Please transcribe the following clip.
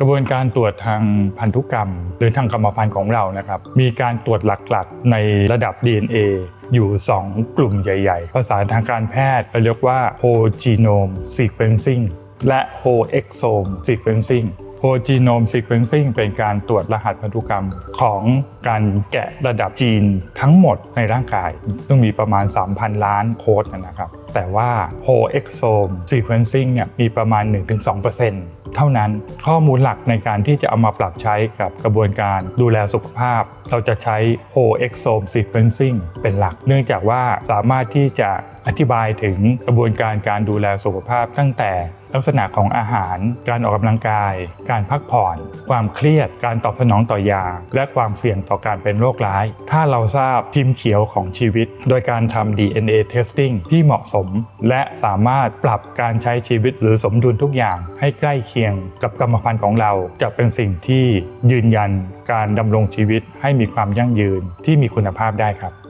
กระบวนการตรวจทางพันธุกรรม หรือทางกรรมพันธุ์ของเรานะครับ มีการตรวจหลักๆ ในระดับ DNA อยู่ 2 กลุ่มใหญ่ๆ ภาษาทางการแพทย์เราเรียกว่า whole genome sequencing และ whole exome sequencing whole genome sequencing เป็นการตรวจรหัสพันธุกรรมของการแกะระดับจีนทั้งหมดในร่างกาย ซึ่งมีประมาณ 3,000 ล้านโค้ดนะครับ แต่ว่า whole exome sequencing เนี่ยมีประมาณ 1-2% เท่านั้น ข้อมูลหลักในการที่จะเอามาปรับใช้กับกระบวนการดูแลสุขภาพ เราจะใช้ whole exome sequencing เป็นหลัก เนื่องจากว่าสามารถที่จะอธิบายถึงกระบวนการการดูแลสุขภาพตั้งแต่ ลักษณะของอาหาร การออกกำลังกาย การพักผ่อน ความเครียด การตอบสนองต่อยา และความเสี่ยงต่อการเป็นโรคร้าย ถ้าเราทราบพิมพ์เขียวของชีวิต โดยการทำ DNA testing ที่เหมาะสม และสามารถปรับการใช้ชีวิตหรือสมดุลทุกอย่างให้ใกล้เคียงกับกรรมพันธุ์ของเรา จะเป็นสิ่งที่ยืนยันการดำรงชีวิตให้มีความยั่งยืนที่มีคุณภาพได้ครับ